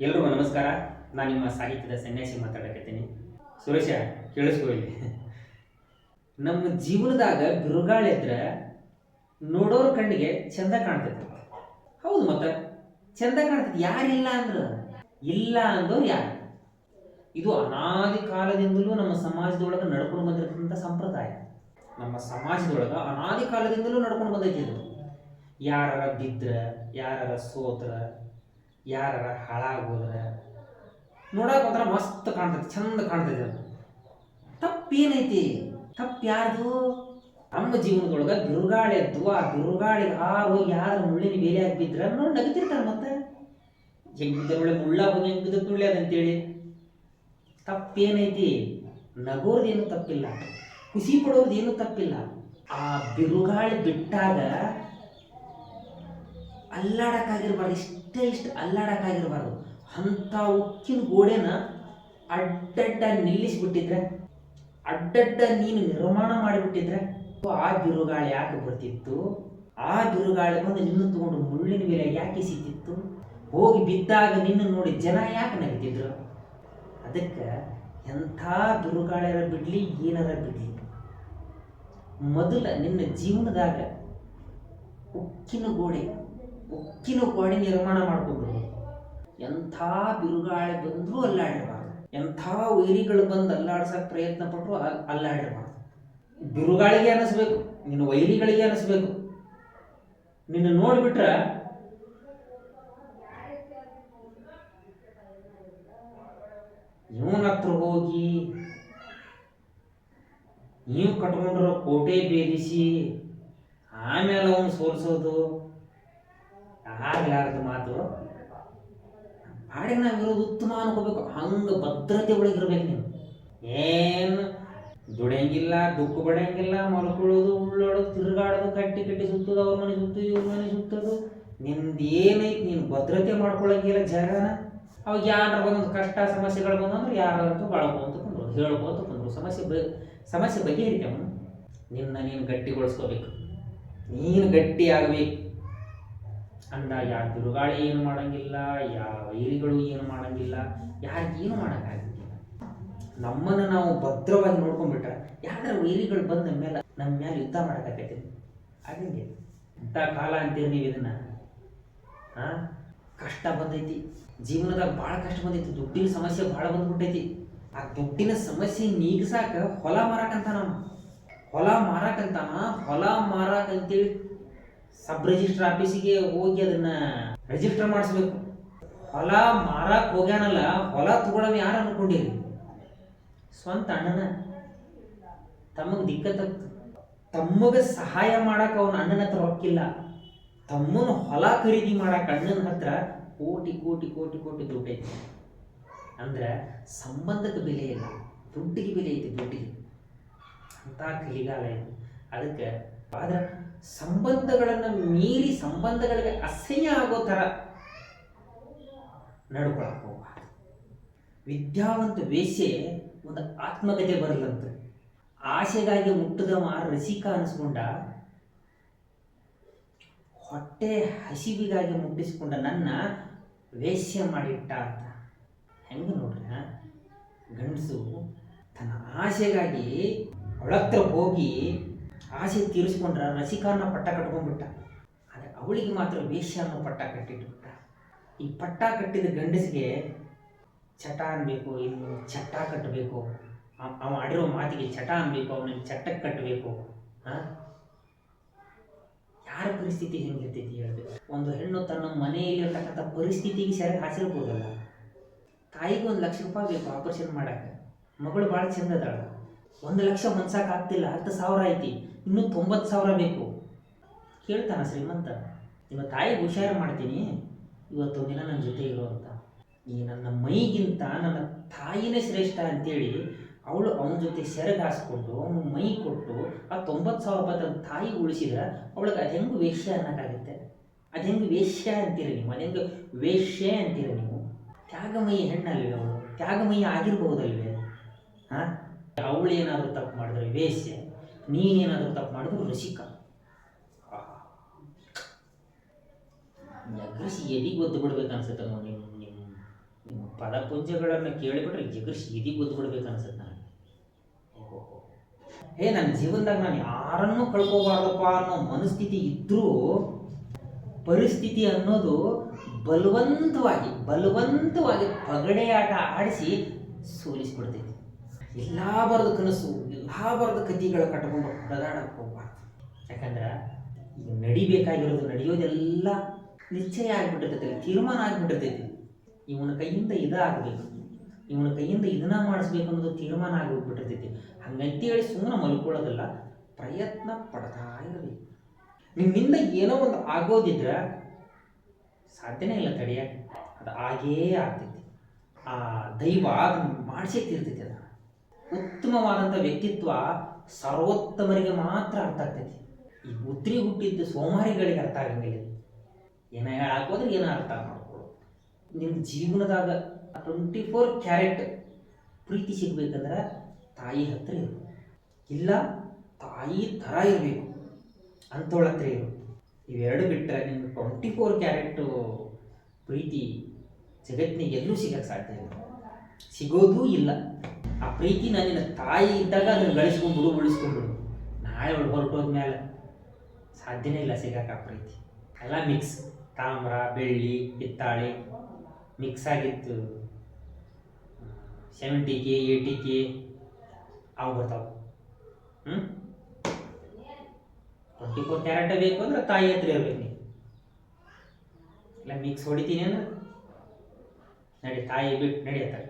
ಎಲ್ರಿಗೂ ನಮಸ್ಕಾರ. ನಾನು ನಿಮ್ಮ ಸಾಹಿತ್ಯದ ಸನ್ಯಾಸಿ ಮಾತಾಡಕತ್ತೀನಿ ಸುರೇಶ, ಕೇಳಿಸ್ಕೊ ಇಲ್ಲಿ. ನಮ್ಮ ಜೀವನದಾಗ ಬಿರುಗಾಳಿ ಇದ್ರೆ ನೋಡೋರ ಕಣ್ಣಿಗೆ ಚಂದ ಕಾಣ್ತೈತಿ ಹೌದು ಮತ್ತೆ, ಚಂದ ಕಾಣ್ತೈತಿ ಯಾರಿಲ್ಲ ಅಂದ್ರೆ? ಇಲ್ಲ ಅಂದವ್ರು ಯಾರು? ಇದು ಅನಾದಿ ಕಾಲದಿಂದಲೂ ನಮ್ಮ ಸಮಾಜದೊಳಗೆ ನಡ್ಕೊಂಡು ಬಂದಿರತಕ್ಕಂಥ ಸಂಪ್ರದಾಯ. ನಮ್ಮ ಸಮಾಜದೊಳಗೆ ಅನಾದಿ ಕಾಲದಿಂದಲೂ ನಡ್ಕೊಂಡು ಬಂದೈತಿ ಇದು. ಯಾರ ಬಿದ್ರ ಯಾರ ಸೋತ್ರ ಯಾರ ಹಾಳಾಗೋದ್ರ. ನೋಡಕ್ ಒಂಥರ ಮಸ್ತ್ ಕಾಣ್ತೈತಿ, ಚಂದ ಕಾಣ್ತೈತಿ ಅದು. ತಪ್ಪೇನೈತಿ? ತಪ್ಪು ಯಾರ್ದು ನಮ್ಮ ಜೀವನದೊಳಗೆ ಬಿರುಗಾಳಿ ಎದ್ದು ಆ ಬಿರುಗಾಳಿ ಹಾರು ಯಾರ ಮುಳ್ಳಿನ ಬೇರೆ ಆಗಿ ಬಿದ್ರ ನೋಡಿ ನಗತಿರ್ತಾರೆ ಮತ್ತೆ. ಹೆಂಗ್ ಬಿದ್ದರೊಳಗೆ ಮುಳ್ಳ ಹೋಗಿ ಹೆಂಗ್ ಬಿದ್ದ ತುಳ್ಳಿ ಅದಂತೇಳಿ ತಪ್ಪೇನೈತಿ? ನಗೋದೇನು ತಪ್ಪಿಲ್ಲ. ಖುಷಿ ಪಡೋದೇನು ತಪ್ಪಿಲ್ಲ. ಆ ಬಿರುಗಾಳಿ ಬಿಟ್ಟಾಗ ಅಲ್ಲಾಡಕ್ಕಾಗಿರ್ಬಾರ್ದು, ಇಷ್ಟೇ ಇಷ್ಟು ಅಲ್ಲಾಡಕ್ಕಾಗಿರ್ಬಾರ್ದು. ಅಂಥ ಉಕ್ಕಿನ ಗೋಡೆನ ಅಡ್ಡಡ್ಡ ನಿಲ್ಲಿಸಿಬಿಟ್ಟಿದ್ರೆ ಅಡ್ಡಡ್ಡ ನೀನು ನಿರ್ಮಾಣ ಮಾಡಿಬಿಟ್ಟಿದ್ರೆ ಆ ಬಿರುಗಾಳಿ ಯಾಕೆ ಬರ್ತಿತ್ತು? ಆ ಬಿರುಗಾಳಿ ಬಂದು ನಿನ್ನ ತಗೊಂಡು ಮುಳ್ಳಿನ ಮೇಲೆ ಯಾಕೆ ಸಿಗ್ತಿತ್ತು ಹೋಗಿ ಬಿದ್ದಾಗ ನಿನ್ನ ನೋಡಿ ಜನ ಯಾಕೆ ನಗ್ತಿದ್ರು? ಅದಕ್ಕೆ ಎಂಥ ಬಿರುಗಾಳಿಯರ ಬಿಡ್ಲಿ, ಏನಾರ ಬಿಡಲಿ. ಮೊದಲ ನಿನ್ನ ಜೀವನದಾಗ ಉಕ್ಕಿನ ಗೋಡೆ ಉಕ್ಕಿನ ಗೋಡೆ ನಿರ್ಮಾಣ ಮಾಡ್ಕೊಂಡು ಎಂಥ ಬಿರುಗಾಳಿ ಬಂದರೂ ಅಲ್ಲಾಡಿರಬಾರ್ದು ಎಂಥ ವೈರಿಗಳು ಬಂದು ಅಲ್ಲಾಡ್ಸಕ್ಕೆ ಪ್ರಯತ್ನ ಪಟ್ಟರು ಅಲ್ಲಾಡಿರಬಾರ್ದು ಬಿರುಗಾಳಿಗೆ ಅನಿಸ್ಬೇಕು, ನಿನ್ನ ವೈರಿಗಳಿಗೆ ಅನಿಸ್ಬೇಕು. ನಿನ್ನ ನೋಡಿಬಿಟ್ರೆ ಇವನ ಹತ್ರ ಹೋಗಿ ನೀವು ಕಟ್ಕೊಂಡಿರೋ ಕೋಟೆ ಭೇದಿಸಿ ಆಮೇಲೆ ಅವನು ಸೋಲ್ಸೋದು ಆಗ್ಲಾರ್ದ ಮಾತು. ಪಾಡಿಗೆ ನಾವು ಇರೋದು ಉತ್ತಮ ಅನ್ಕೋಬೇಕು. ಹಂಗೆ ಭದ್ರತೆ ಒಳಗಿರ್ಬೇಕು ನೀವು. ಏನು ದುಡಿಯಂಗಿಲ್ಲ ದುಃಖ ಬಡಿಯಂಗಿಲ್ಲ ಮಲ್ಕೊಳ್ಳೋದು, ಉಳ್ಳೋಡೋದು, ತಿರುಗಾಡೋದು, ಕಟ್ಟಿ ಕಟ್ಟಿ ಸುತ್ತೋದು, ಅವ್ರ ಮನೆ ಸುತ್ತ ಇವ್ರ ಮನೆ ಸುತ್ತೋದು. ನಿಂದು ಏನೈತಿ ನೀನು ಭದ್ರತೆ ಮಾಡ್ಕೊಳಂಗಿಲ್ಲ ಜಗನ? ಅವಾಗ ಯಾರು ಬಂದೊಂದು ಕಷ್ಟ ಸಮಸ್ಯೆಗಳು ಬಂದಂದ್ರೆ ಯಾರಂತೂ ಬಾಳ್ಕೊಂತ ಕುಂದ್ರು ಹೇಳ್ಕೊಂತ ಕುಂದ್ರು. ಸಮಸ್ಯೆ ಬ, ಸಮಸ್ಯೆ ಬಗೆಹರಿತೇವ. ನಿನ್ನ ನೀನು ಗಟ್ಟಿಗೊಳಿಸ್ಕೋಬೇಕು. ನೀನು ಗಟ್ಟಿ ಆಗಬೇಕು. ಅಂದಾಗ ಯಾರ ದುರ್ಗಾಳಿ ಏನು ಮಾಡಂಗಿಲ್ಲ ಯಾವ ವೈರಿಗಳು ಏನು ಮಾಡಂಗಿಲ್ಲ ಯಾರಿಗೇನು ಮಾಡೋಕ್ಕಾಗಂಗಿಲ್ಲ ನಮ್ಮನ್ನು ನಾವು ಭದ್ರವಾಗಿ ನೋಡ್ಕೊಂಡ್ಬಿಟ್ರೆ ಯಾರ ವೈರಿಗಳು ಬಂದ ಮೇಲೆ, ನಮ್ಮ ಮೇಲೆ ಯುದ್ಧ ಮಾಡೋಕ್ಕಾಗೈತಿ ಆಗಂಗಿಲ್ಲ ಇಂಥ ಕಾಲ ಅಂತೀರಿ ನೀವು ಇದನ್ನ? ಹಾಂ ಕಷ್ಟ ಬಂದೈತಿ. ಜೀವನದಾಗ ಭಾಳ ಕಷ್ಟ ಬಂದೈತಿ. ದುಡ್ಡಿನ ಸಮಸ್ಯೆ ಭಾಳ ಬಂದ್ಬಿಟ್ಟೈತಿ. ಆ ದುಡ್ಡಿನ ಸಮಸ್ಯೆ ನೀಗ್ಸಾಕ ಹೊಲ ಮಾರಾಕಂತ ನಾವು ಹೊಲ ಮಾರಾಕಂತಾನ, ಹೊಲ ಮಾರಾಕಂತೇಳಿ ಸಬ್ ರಿಜಿಸ್ಟರ್ ಆಫೀಸಿಗೆ ಹೋಗಿ ಅದನ್ನ ರಿಜಿಸ್ಟರ್ ಮಾಡಿಸ್ಬೇಕು. ಹೊಲ ಮಾರಾಕ್ ಹೋಗ್ಯಾನಲ್ಲ, ಹೊಲ ತಗೊಳವ್ ಯಾರು ಅನ್ಕೊಂಡಿರಿ? ಸ್ವಂತ ಅಣ್ಣನ. ತಮಗೆ ದಿಕ್ಕ ತಮ್ಮಗೆ ಸಹಾಯ ಮಾಡಕ್ಕೆ ಅವನ ಅಣ್ಣನ ಹತ್ರ ರೊಕ್ಕಿಲ್ಲ ತಮ್ಮನ ಹೊಲ ಖರೀದಿ ಮಾಡಕ್ಕೆ ಅಣ್ಣನ ಹತ್ರ ಕೋಟಿ ಕೋಟಿ ಕೋಟಿ ಕೋಟಿ ದುಡ್ಡು ಐತಿ. ಅಂದ್ರೆ ಸಂಬಂಧಕ್ಕೆ ಬೆಲೆ ಇಲ್ಲ. ದುಡ್ಡಿಗೆ ಬೆಲೆ ಐತಿ ದುಡ್ಡಿಗೆ. ಅಂತ ಕಲಿಗಾಲ ಇದು. ಅದಕ್ಕೆ ಆದ್ರೆ ಸಂಬಂಧಗಳನ್ನು ಮೀರಿ ಸಂಬಂಧಗಳಿಗೆ ಅಸಹ್ಯ ಆಗೋ ಥರ ನಡ್ಕೊಳಕ್ಕೆ ಹೋಗ್ಬಾರ್ದು. ವಿದ್ಯಾವಂತ ವೇಶ್ಯೆ ಒಂದು ಆತ್ಮಕತೆ ಆಶೆಗಾಗಿ ಆಸೆಗಾಗಿ ಮುಟ್ಟದವ ರಸಿಕ ಅನಿಸ್ಕೊಂಡ, ಹೊಟ್ಟೆ ಹಸಿವಿಗಾಗಿ ಮುಟ್ಟಿಸಿಕೊಂಡ ನನ್ನ ವೇಶ್ಯ ಮಾಡಿಟ್ಟ ಅಂತ. ಹೆಂಗೆ ನೋಡ್ರಿ? ಗಂಡಸು ತನ್ನ ಆಸೆಗಾಗಿ ಒಳತ್ರ ಹೋಗಿ ಆಸೆ ತೀರಿಸ್ಕೊಂಡ್ರ ರಸಿಕಾನ ಪಟ್ಟ ಕಟ್ಕೊಂಡ್ಬಿಟ್ಟ. ಆದರೆ ಅವಳಿಗೆ ಮಾತ್ರ ಅನ್ನೋ ಪಟ್ಟ ಕಟ್ಟಿಟ್ಬಿಟ್ಟ ಈ ಪಟ್ಟ ಕಟ್ಟಿದ ಗಂಡಸಿಗೆ ಚಟ ಅನ್ಬೇಕು, ಇನ್ನು ಚಟ್ಟ ಕಟ್ಟಬೇಕು ಅವ- ಆಡಿರೋ ಮಾತಿಗೆ ಚಟ ಅನ್ಬೇಕು, ಅವನಿಗೆ ಚಟ್ಟಕ್ಕೆ ಕಟ್ಟಬೇಕು ಯಾರ ಪರಿಸ್ಥಿತಿ ಹೆಂಗಿರ್ತೈತಿ ಹೇಳ್ಬೇಕು ಒಂದು ಹೆಣ್ಣು ತನ್ನ ಮನೆಯಲ್ಲಿರ್ತಕ್ಕಂಥ ಪರಿಸ್ಥಿತಿಗೆ ಸರಿಯಾಗಿ ಹಾಸಿರ್ಬೋದಲ್ಲ. ತಾಯಿಗೆ ಒಂದು ಲಕ್ಷ ರೂಪಾಯಿ ಬೇಕು ಆಪರೇಷನ್ ಮಾಡಕ್ಕೆ. ಮಗಳು ಭಾಳ ಚಂದ ಅದಾಳ ಒಂದು ಲಕ್ಷ ಹೊಂದ್ಸಕ್ಕೆ ಆಗ್ತಿಲ್ಲ, ಹತ್ತು ಸಾವಿರ ಐತಿ. ಇನ್ನೂ ತೊಂಬತ್ತು ಸಾವಿರ ಬೇಕು. ಕೇಳ್ತಾನ ಶ್ರೀಮಂತ ನಿಮ್ಮ ತಾಯಿಗೆ ಹುಷಾರು ಮಾಡ್ತೀನಿ. ಇವತ್ತು ದಿನ ನನ್ನ ಜೊತೆ ಇರೋ ಅಂತ. ಈ ನನ್ನ ಮೈಗಿಂತ ನನ್ನ ತಾಯಿನೇ ಶ್ರೇಷ್ಠ ಅಂತೇಳಿ ಅವಳು ಅವನ ಜೊತೆ ಸೆರೆಗಾಸ್ಕೊಂಡು ಅವನು ಮೈ ಕೊಟ್ಟು ಆ ತೊಂಬತ್ತು ಸಾವಿರ ರೂಪಾಯಿ ತನ್ನ ತಾಯಿ ಉಳಿಸಿದ್ರೆ ಅವಳಿಗೆ ಅದು ಹೆಂಗೆ ವೇಶ್ಯ ಅನ್ನೋಕ್ಕಾಗುತ್ತೆ? ಅದು ಹೆಂಗೆ ವೇಶ್ಯ ಅಂತೀರಿ ನೀವು? ಅದು ಹೆಂಗೆ ವೇಶ್ಯ ಅಂತೀರಿ ನೀವು? ತ್ಯಾಗಮಯಿ ಹೆಣ್ಣಲ್ವೇ ಅವಳು? ತ್ಯಾಗಮಯಿ ಆಗಿರ್ಬೋದಲ್ವೇ ಹಾಂ ಅವಳು ಏನಾದರೂ ತಪ್ಪು ಮಾಡಿದ್ರೆ ವೇಶ್ಯ. ನೀನೇನಾದರೂ ತಪ್ಪು ಮಾಡಿದ್ರು ರಸಿಕ ಜಗರ್ಸಿ ಎದಿಗೆ ಒದ್ದು ಬಿಡ್ಬೇಕು ಅನ್ಸುತ್ತೆ ನೋಡಿ ನಿಮ್ಮ ನಿಮ್ಮ ಪದಪುಂಜಗಳನ್ನು ಕೇಳಿಬಿಟ್ರೆ ಜಗರ್ಸಿ ಎದಿಗೆ ಗೊತ್ತು ಬಿಡ್ಬೇಕು ಅನ್ಸುತ್ತೆ ನನಗೆ. ಹೇ ನನ್ನ ಜೀವನದಾಗ ನಾನು ಯಾರನ್ನೂ ಕಳ್ಕೋಬಾರ್ದಪ್ಪ ಅನ್ನೋ ಮನಸ್ಥಿತಿ ಇದ್ದರೂ ಪರಿಸ್ಥಿತಿ ಅನ್ನೋದು ಬಲವಂತವಾಗಿ ಬಲವಂತವಾಗಿ ಪಗಡೆ ಆಟ ಆಡಿಸಿ ಸೋಲಿಸ್ಬಿಡ್ತೈತಿ. ಎಲ್ಲ ಬರೋದು ಕನಸು ಬರದ ಕತಿಗಳ ಕಟ್ಕೊಂಡು ಹೊಡೆದಾಡಕ್ಕೆ ಹೋಗ್ಬಾರ್ದು ಯಾಕಂದ್ರೆ ಈಗ ನಡಿಬೇಕಾಗಿರೋದು, ನಡೆಯೋದೆಲ್ಲ ನಿಶ್ಚಯ ಆಗಿಬಿಟ್ಟಿರ್ತೈತಿ, ತೀರ್ಮಾನ ಆಗಿಬಿಟ್ಟಿರ್ತೈತಿ. ಇವನ ಕೈಯಿಂದ ಇದಾಗಬೇಕು. ಇವನ ಕೈಯಿಂದ ಇದನ್ನ ಮಾಡಿಸ್ಬೇಕು ಅನ್ನೋದು ತೀರ್ಮಾನ ಆಗೋಗ್ಬಿಟ್ಟಿರ್ತೈತಿ ಹಂಗಂತೇಳಿ ಸುಮ್ಮನೆ ಮಲ್ಕೊಳ್ಳೋದಲ್ಲ, ಪ್ರಯತ್ನ ಪಡ್ತಾ ಇರಬೇಕು. ನಿಮ್ಮಿಂದ ಏನೋ ಒಂದು ಆಗೋದಿದ್ರೆ ಸಾಧ್ಯನೇ ಇಲ್ಲ ತಡೆಯ ಅದು ಆಗೇ ಆಗ್ತೈತಿ. ಆ ದೈವ ಅದನ್ನ ಮಾಡಿಸೇ ತೀರ್ತೈತಿ ಅದು. ಉತ್ತಮವಾದಂಥ ವ್ಯಕ್ತಿತ್ವ ಸರ್ವೋತ್ತಮರಿಗೆ ಮಾತ್ರ ಅರ್ಥ ಆಗ್ತೈತಿ. ಈ ಉತ್ರಿ ಹುಟ್ಟಿದ್ದ ಸೋಮಾರಿಗಳಿಗೆ ಅರ್ಥ ಆಗಂಗಿಲ್ಲ. ಏನ ಹೇಳಾಕೋದ್ರೆ ಏನೋ ಅರ್ಥ ಮಾಡ್ಕೊಳ್ಳೋದು ನಿಮ್ಮ ಜೀವನದಾಗ ಟ್ವೆಂಟಿ ಫೋರ್ ಕ್ಯಾರೆಟ್ ಪ್ರೀತಿ ಸಿಗ್ಬೇಕಂದ್ರೆ ತಾಯಿ ಹತ್ರ ಇರು. ಇಲ್ಲ, ತಾಯಿ ಥರ ಇರಬೇಕು. ಅಂಥವಳ ಹತ್ರ ಇರು. ಇವೆರಡು ಬಿಟ್ಟರೆ ನಿಮ್ಮ ಟ್ವೆಂಟಿ ಫೋರ್ ಕ್ಯಾರೆಟ್ ಪ್ರೀತಿ ಜಗತ್ತಿನ ಎಲ್ಲೂ ಸಿಗಕ್ಕೆ ಸಾಧ್ಯ ಇಲ್ಲ. ಸಿಗೋದೂ ಇಲ್ಲ. ಆ ಪ್ರೀತಿ ನನ್ನ ತಾಯಿ ಇದ್ದಾಗ ಅದನ್ನು ಗಳಿಸ್ಕೊಂಡ್ಬಿಡು ಉಳಿಸ್ಕೊಂಡ್ಬಿಡು ನಾಳೆ ಅವಳು ಹೊರಟೋದ್ಮೇಲೆ ಸಾಧ್ಯನೇ ಇಲ್ಲ ಸಿಗಕ್ಕೆ ಆ ಪ್ರೀತಿ. ಎಲ್ಲ ಮಿಕ್ಸ್ ತಾಮ್ರ, ಬೆಳ್ಳಿ, ಹಿತ್ತಾಳೆ ಮಿಕ್ಸ್ ಆಗಿತ್ತು. ಸೆವೆಂಟಿ ಕೆ ಏಯ್ಟಿ ಕೆ ಅವು ಬರ್ತಾವೆ. ಹ್ಞೂ ಟ್ವೆಂಟಿ ಫೋರ್ ಕ್ಯಾರೆಟ್ ಬೇಕು ಅಂದ್ರೆ ತಾಯಿ ಹತ್ರ ಇರ್ಬೇಕು ನೀ. ಇಲ್ಲ ಮಿಕ್ಸ್ ಹೊಡಿತೀನಿ ಅಂದ್ರೆ ನಡಿ, ತಾಯಿ ಬಿಟ್ಟು ನಡೆಯತ್ತಾರೆ